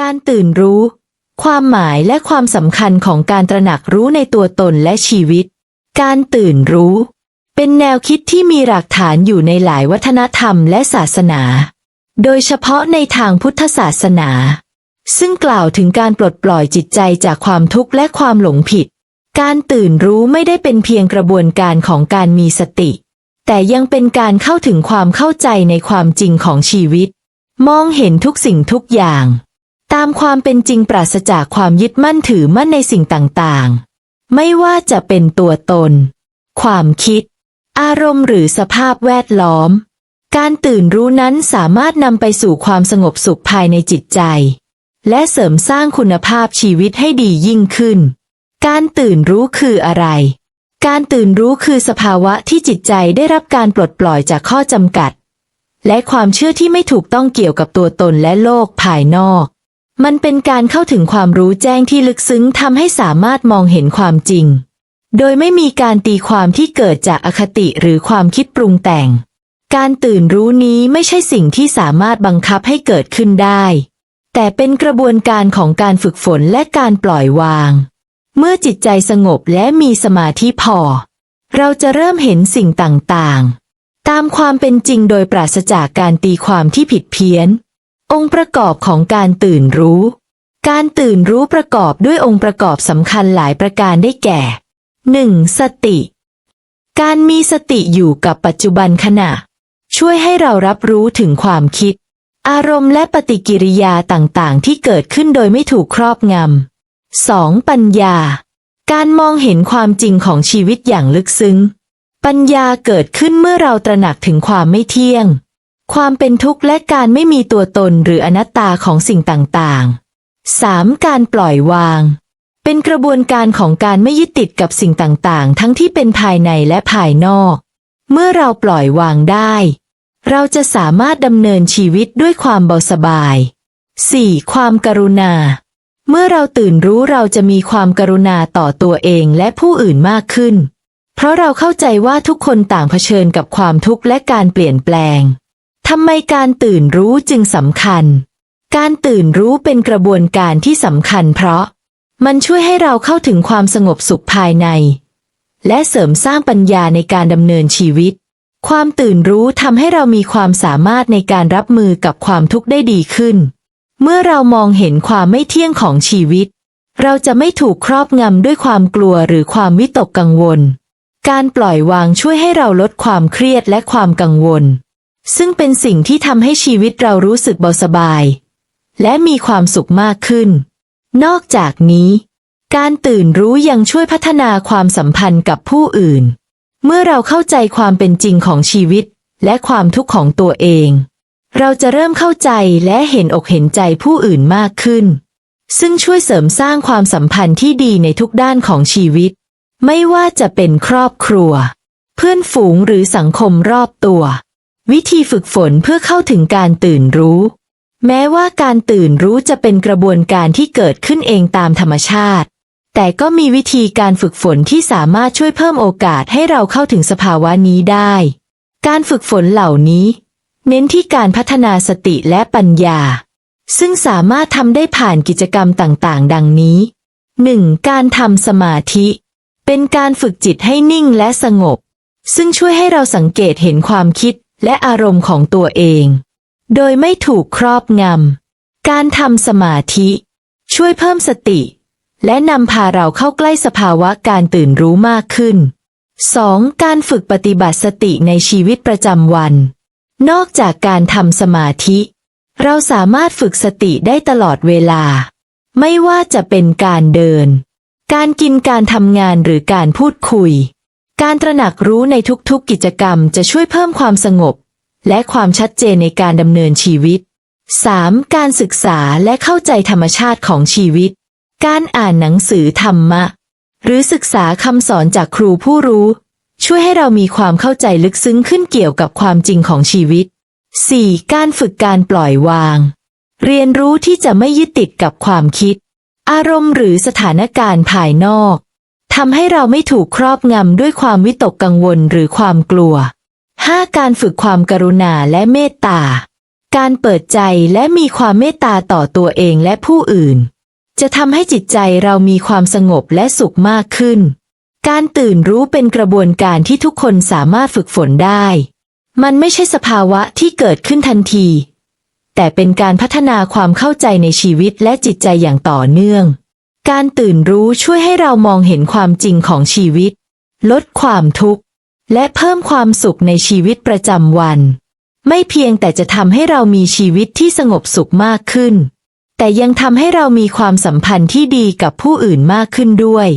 การตื่นรู้ ความหมายและความสำคัญของการตระหนักรู้ในตัวตนและชีวิต การตื่นรู้ เป็นแนวคิดที่มีหลักฐานอยู่ในหลายวัฒนธรรมและศาสนา โดยเฉพาะในทางพุทธศาสนา ซึ่งกล่าวถึงการปลดปล่อยจิตใจจากความทุกข์และความหลงผิด การตื่นรู้ไม่ได้เป็นเพียงกระบวนการของการมีสติ แต่ยังเป็นการเข้าถึงความเข้าใจในความจริงของชีวิต มองเห็นทุกสิ่งทุกอย่าง ตามความเป็นจริงปราศจากความยึดมั่นถือมั่นในสิ่งต่างๆ ไม่ว่าจะเป็นตัวตน ความคิด อารมณ์หรือสภาพแวดล้อม การตื่นรู้นั้นสามารถนำไปสู่ความสงบสุขภายในจิตใจ และเสริมสร้างคุณภาพชีวิตให้ดียิ่งขึ้น การตื่นรู้คืออะไร การตื่นรู้คือสภาวะที่จิตใจได้รับการปลดปล่อยจากข้อจำกัด และความเชื่อที่ไม่ถูกต้องเกี่ยวกับตัวตนและโลกภายนอก มันเป็นการเข้าถึงความรู้แจ้งที่ลึกซึ้งทำให้สามารถมองเห็นความจริง โดยไม่มีการตีความที่เกิดจากอคติหรือความคิดปรุงแต่ง การตื่นรู้นี้ไม่ใช่สิ่งที่สามารถบังคับให้เกิดขึ้นได้ แต่เป็นกระบวนการของการฝึกฝนและการปล่อยวาง เมื่อจิตใจสงบและมีสมาธิพอ เราจะเริ่มเห็นสิ่งต่างๆ ตามความเป็นจริงโดยปราศจากการตีความที่ผิดเพี้ยน องค์ประกอบของการตื่นรู้ การตื่นรู้ประกอบด้วยองค์ประกอบสำคัญหลายประการได้แก่ 1. สติ การมีสติอยู่กับปัจจุบันขณะ ช่วยให้เรารับรู้ถึงความคิด อารมณ์และปฏิกิริยาต่างๆ ที่เกิดขึ้นโดยไม่ถูกครอบงำ 2. ปัญญา การมองเห็นความจริงของชีวิตอย่างลึกซึ้ง ปัญญาเกิดขึ้นเมื่อเราตระหนักถึงความไม่เที่ยง ความเป็นทุกข์และการไม่มีตัวตนหรืออนัตตาของสิ่งต่างๆ 3. การปล่อยวาง เป็นกระบวนการของการไม่ยึดติดกับสิ่งต่างๆ ทั้งที่เป็นภายในและภายนอก เมื่อเราปล่อยวางได้ เราจะสามารถดำเนินชีวิตด้วยความเบาสบาย 4. ความกรุณา เมื่อเราตื่นรู้เราจะมีความกรุณาต่อตัวเองและผู้อื่นมากขึ้น เพราะเราเข้าใจว่าทุกคนต่างเผชิญกับความทุกข์และการเปลี่ยนแปลง ทำไมการตื่นรู้จึงสำคัญ การตื่นรู้เป็นกระบวนการที่สำคัญเพราะ มันช่วยให้เราเข้าถึงความสงบสุขภายใน และเสริมสร้างปัญญาในการดำเนินชีวิต ความตื่นรู้ทำให้เรามีความสามารถในการรับมือกับความทุกข์ได้ดีขึ้น เมื่อเรามองเห็นความไม่เที่ยงของชีวิต เราจะไม่ถูกครอบงำด้วยความกลัวหรือความวิตกกังวล การปล่อยวางช่วยให้เราลดความเครียดและความกังวล ซึ่งเป็นสิ่งที่ทำให้ชีวิตเรารู้สึกเบาสบาย และมีความสุขมากขึ้น นอกจากนี้ การตื่นรู้ยังช่วยพัฒนาความสัมพันธ์กับผู้อื่น เมื่อเราเข้าใจความเป็นจริงของชีวิต และความทุกข์ของตัวเอง เราจะเริ่มเข้าใจและเห็นอกเห็นใจผู้อื่นมากขึ้น ซึ่งช่วยเสริมสร้างความสัมพันธ์ที่ดีในทุกด้านของชีวิต ไม่ว่าจะเป็นครอบครัว เพื่อนฝูงหรือสังคมรอบตัว วิธีฝึกฝนเพื่อเข้าถึงการตื่นรู้ แม้ว่าการตื่นรู้จะเป็นกระบวนการที่เกิดขึ้นเองตามธรรมชาติ แต่ก็มีวิธีการฝึกฝนที่สามารถช่วยเพิ่มโอกาสให้เราเข้าถึงสภาวะนี้ได้ การฝึกฝนเหล่านี้ เน้นที่การพัฒนาสติและปัญญา ซึ่งสามารถทำได้ผ่านกิจกรรมต่างๆ ดังนี้ 1. การทำสมาธิ เป็นการฝึกจิตให้นิ่งและสงบ ซึ่งช่วยให้เราสังเกตเห็นความคิด และอารมณ์ของตัวเอง โดยไม่ถูกครอบงำ การทำสมาธิ ช่วยเพิ่มสติ และนำพาเราเข้าใกล้สภาวะการตื่นรู้มากขึ้น 2. การฝึกปฏิบัติสติในชีวิตประจำวัน นอกจากการทำสมาธิ เราสามารถฝึกสติได้ตลอดเวลา ไม่ว่าจะเป็นการเดิน การกินการทำงานหรือการพูดคุย การตระหนักรู้ในทุกๆกิจกรรมจะช่วยเพิ่มความสงบ และความชัดเจนในการดำเนินชีวิต 3. การศึกษาและเข้าใจธรรมชาติของชีวิต การอ่านหนังสือธรรมะ หรือศึกษาคำสอนจากครูผู้รู้ ช่วยให้เรามีความเข้าใจลึกซึ้งขึ้นเกี่ยวกับความจริงของชีวิต 4. การฝึกการปล่อยวาง เรียนรู้ที่จะไม่ยึดติดกับความคิด อารมณ์หรือสถานการณ์ภายนอก ทำให้เราไม่ถูกครอบงำด้วยความวิตกกังวลหรือความกลัว 5. การฝึกความกรุณาและเมตตา การเปิดใจและมีความเมตตาต่อตัวเองและผู้อื่น จะทำให้จิตใจเรามีความสงบและสุขมากขึ้น การตื่นรู้เป็นกระบวนการที่ทุกคนสามารถฝึกฝนได้ มันไม่ใช่สภาวะที่เกิดขึ้นทันที แต่เป็นการพัฒนาความเข้าใจในชีวิตและจิตใจอย่างต่อเนื่อง การตื่นรู้ช่วยให้เรามองเห็นความจริงของชีวิต ลดความทุกข์ และเพิ่มความสุขในชีวิตประจำวัน ไม่เพียงแต่จะทำให้เรามีชีวิตที่สงบสุขมากขึ้น แต่ยังทำให้เรามีความสัมพันธ์ที่ดีกับผู้อื่นมากขึ้นด้วย